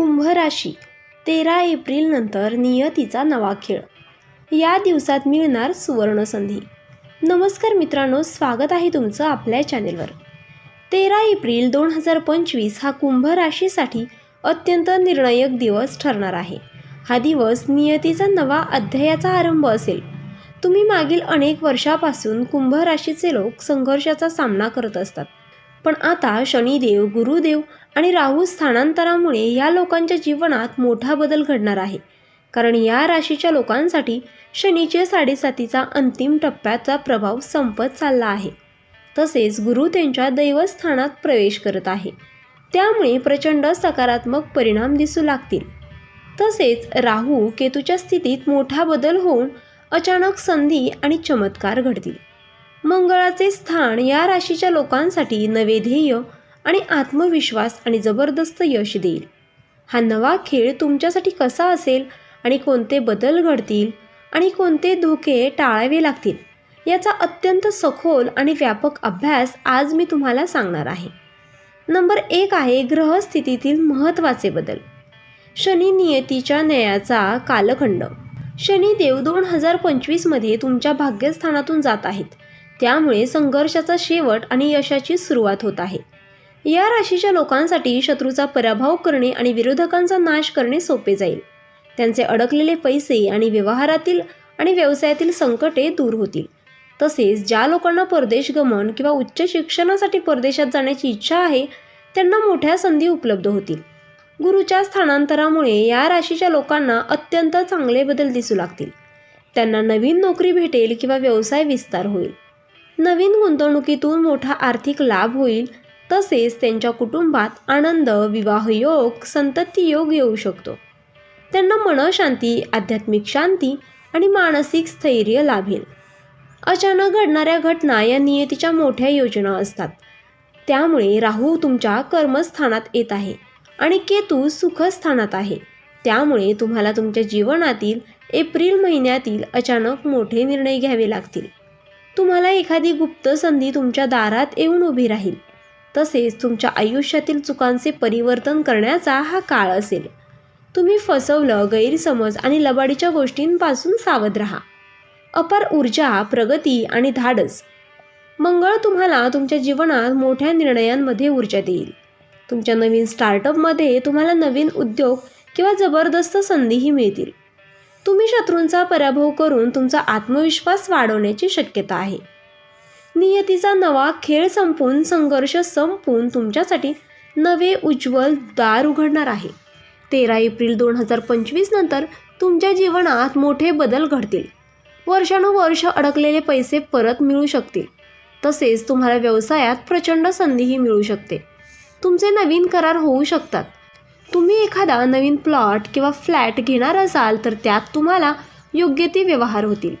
कुंभ राशी तेरा एप्रिल नंतर नियतीचा नवा खेळ. या दिवसात मिळणार सुवर्णसंधी. नमस्कार मित्रांनो स्वागत आहे तुमचं आपल्या चॅनेलवर. तेरा एप्रिल दोन हजार पंचवीस हा कुंभ राशीसाठी अत्यंत निर्णायक दिवस ठरणार आहे. हा दिवस नियतीचा नवा अध्यायाचा आरंभ असेल. तुम्ही मागील अनेक वर्षापासून कुंभ राशीचे लोक संघर्षाचा सामना करत असतात. पण आता शनिदेव गुरुदेव आणि राहू स्थानांतरामुळे या लोकांच्या जीवनात मोठा बदल घडणार आहे. कारण या राशीच्या लोकांसाठी शनीचे साडेसातीचा अंतिम टप्प्याचा प्रभाव संपत चालला आहे. तसेच गुरु त्यांच्या दैवस्थानात प्रवेश करत आहे. त्यामुळे प्रचंड सकारात्मक परिणाम दिसू लागतील. तसेच राहू केतूच्या स्थितीत मोठा बदल होऊन अचानक संधी आणि चमत्कार घडतील. मंगळाचे स्थान या राशीच्या लोकांसाठी नवे ध्येय आणि आत्मविश्वास आणि जबरदस्त यश देईल. हा नवा खेळ तुमच्यासाठी कसा असेल आणि कोणते बदल घडतील आणि कोणते धोके टाळावे लागतील याचा अत्यंत सखोल आणि व्यापक अभ्यास आज मी तुम्हाला सांगणार आहे. नंबर एक आहे ग्रहस्थितीतील महत्त्वाचे बदल. शनी नियतीच्या न्यायाचा कालखंड. शनिदेव दोन हजार पंचवीसमध्ये तुमच्या भाग्यस्थानातून जात आहेत. त्यामुळे संघर्षाचा शेवट आणि यशाची सुरुवात होत आहे. या राशीच्या लोकांसाठी शत्रूचा पराभव करणे आणि विरोधकांचा नाश करणे सोपे जाईल. त्यांचे अडकलेले पैसे आणि व्यवहारातील आणि व्यवसायातील संकटे दूर होतील. तसेच ज्या लोकांना परदेश गमन किंवा उच्च शिक्षणासाठी परदेशात जाण्याची इच्छा आहे त्यांना मोठ्या संधी उपलब्ध होतील. गुरुच्या स्थानांतरामुळे या राशीच्या लोकांना अत्यंत चांगले बदल दिसू लागतील. त्यांना नवीन नोकरी भेटेल किंवा व्यवसाय विस्तार होईल. नवीन गुंतवणुकीतून मोठा आर्थिक लाभ होईल तसेच त्यांच्या कुटुंबात आनंद विवाहयोग संतती योग येऊ शकतो. त्यांना मनशांती आध्यात्मिक शांती आणि मानसिक स्थैर्य लाभेल. अचानक घडणाऱ्या घटना या नियतीच्या मोठ्या योजना असतात. त्यामुळे राहू तुमच्या कर्मस्थानात येत आहे आणि केतू सुखस्थानात आहे. त्यामुळे तुम्हाला तुमच्या जीवनातील एप्रिल महिन्यातील अचानक मोठे निर्णय घ्यावे लागतील. तुम्हाला एखादी गुप्त संधी तुमच्या दारात येऊन उभी राहील. तसेच तुमच्या आयुष्यातील चुकांचे परिवर्तन करण्याचा हा काळ असेल. तुम्ही फसवलं गैरसमज आणि लबाडीच्या गोष्टींपासून सावध राहा. अपार ऊर्जा प्रगती आणि धाडस. मंगळ तुम्हाला तुमच्या जीवनात मोठ्या निर्णयांमध्ये ऊर्जा देईल. तुमच्या नवीन स्टार्टअपमध्ये तुम्हाला नवीन उद्योग किंवा जबरदस्त संधीही मिळतील. तुम्ही शत्रूंचा पराभव करून तुमचा आत्मविश्वास वाढवण्याची शक्यता आहे. नियतीचा नवा खेळ संपून संघर्ष संपून तुमच्यासाठी नवे उज्ज्वल दार उघडणार आहे. तेरा एप्रिल दोन हजार पंचवीस नंतर तुमच्या जीवनात मोठे बदल घडतील. वर्षानुवर्ष अडकलेले पैसे परत मिळू शकतील. तसेच तुम्हाला व्यवसायात प्रचंड संधीही मिळू शकते. तुमचे नवीन करार होऊ शकतात. तुम्ही एखादा नवीन प्लॉट किंवा फ्लॅट घेणार असाल तर त्यात तुम्हाला योग्य ते व्यवहार होतील.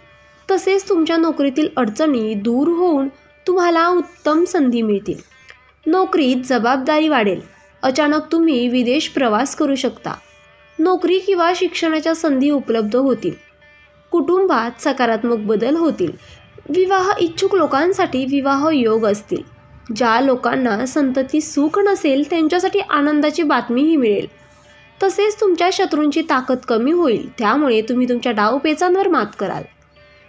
तसेच तुमच्या नोकरीतील अडचणी दूर होऊन तुम्हाला उत्तम संधी मिळतील. नोकरीत जबाबदारी वाढेल. अचानक तुम्ही विदेश प्रवास करू शकता. नोकरी किंवा शिक्षणाच्या संधी उपलब्ध होतील. कुटुंबात सकारात्मक बदल होतील. विवाह इच्छुक लोकांसाठी विवाह योग असतील. ज्या लोकांना संतती सुख नसेल त्यांच्यासाठी आनंदाची बातमीही मिळेल. तसेच तुमच्या शत्रूंची ताकद कमी होईल त्यामुळे तुम्ही तुमच्या डावपेचांवर मात कराल.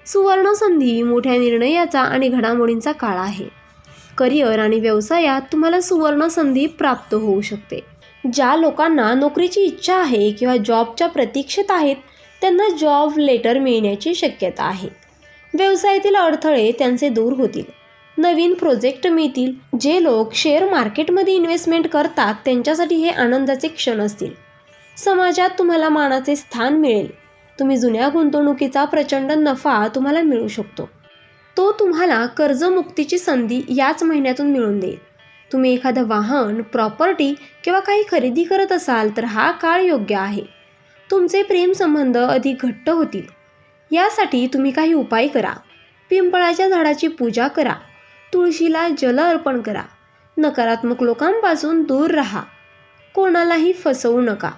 सुवर्ण संधी मोठ्या निर्णयाचा आणि घडामोडींचा काळ आहे. करिअर आणि व्यवसायात तुम्हाला सुवर्ण संधी प्राप्त होऊ शकते. ज्या लोकांना नोकरीची इच्छा आहे किंवा जॉबच्या प्रतीक्षेत आहेत त्यांना जॉब लेटर मिळण्याची शक्यता आहे. व्यवसायातील अडथळे त्यांचे दूर होतील. नवीन प्रोजेक्ट मिळतील जे लोक शेअर मार्केटमध्ये इन्व्हेस्टमेंट करतात त्यांच्यासाठी हे आनंदाचे क्षण असतील. समाजात तुम्हाला मानाचे स्थान मिळेल. तुम्ही जुन्या गुंतवणुकीचा प्रचंड नफा तुम्हाला मिळू शकतो. तो तुम्हाला कर्जमुक्तीची संधी याच महिन्यातून मिळून देईल. तुम्ही एखादं वाहन प्रॉपर्टी किंवा काही खरेदी करत असाल तर हा काळ योग्य आहे. तुमचे प्रेमसंबंध अधिक घट्ट होतील. यासाठी तुम्ही काही उपाय करा. पिंपळाच्या झाडाची पूजा करा. तुळशीला जल अर्पण करा. नकारात्मक लोकांपासून दूर राहा. कोणालाही फसवू नका.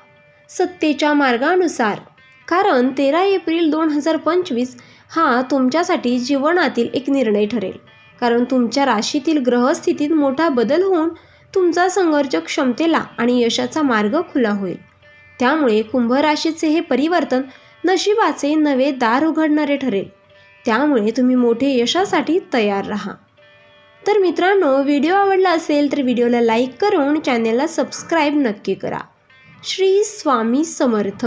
सत्तेच्या मार्गानुसार. कारण तेरा एप्रिल दोन हजार पंचवीस हा तुमच्यासाठी जीवनातील एक निर्णय ठरेल. कारण तुमच्या राशीतील ग्रहस्थितीत मोठा बदल होऊन तुमचा संघर्ष क्षमतेला आणि यशाचा मार्ग खुला होईल. त्यामुळे कुंभ राशीचे हे परिवर्तन नशिबाचे नवे दार उघडणारे ठरेल. त्यामुळे तुम्ही मोठे यशासाठी तयार राहा. तर मित्रांनो व्हिडिओ आवडला असेल तर व्हिडिओला लाईक करून चॅनेलला सबस्क्राईब नक्की करा. श्री स्वामी समर्थ.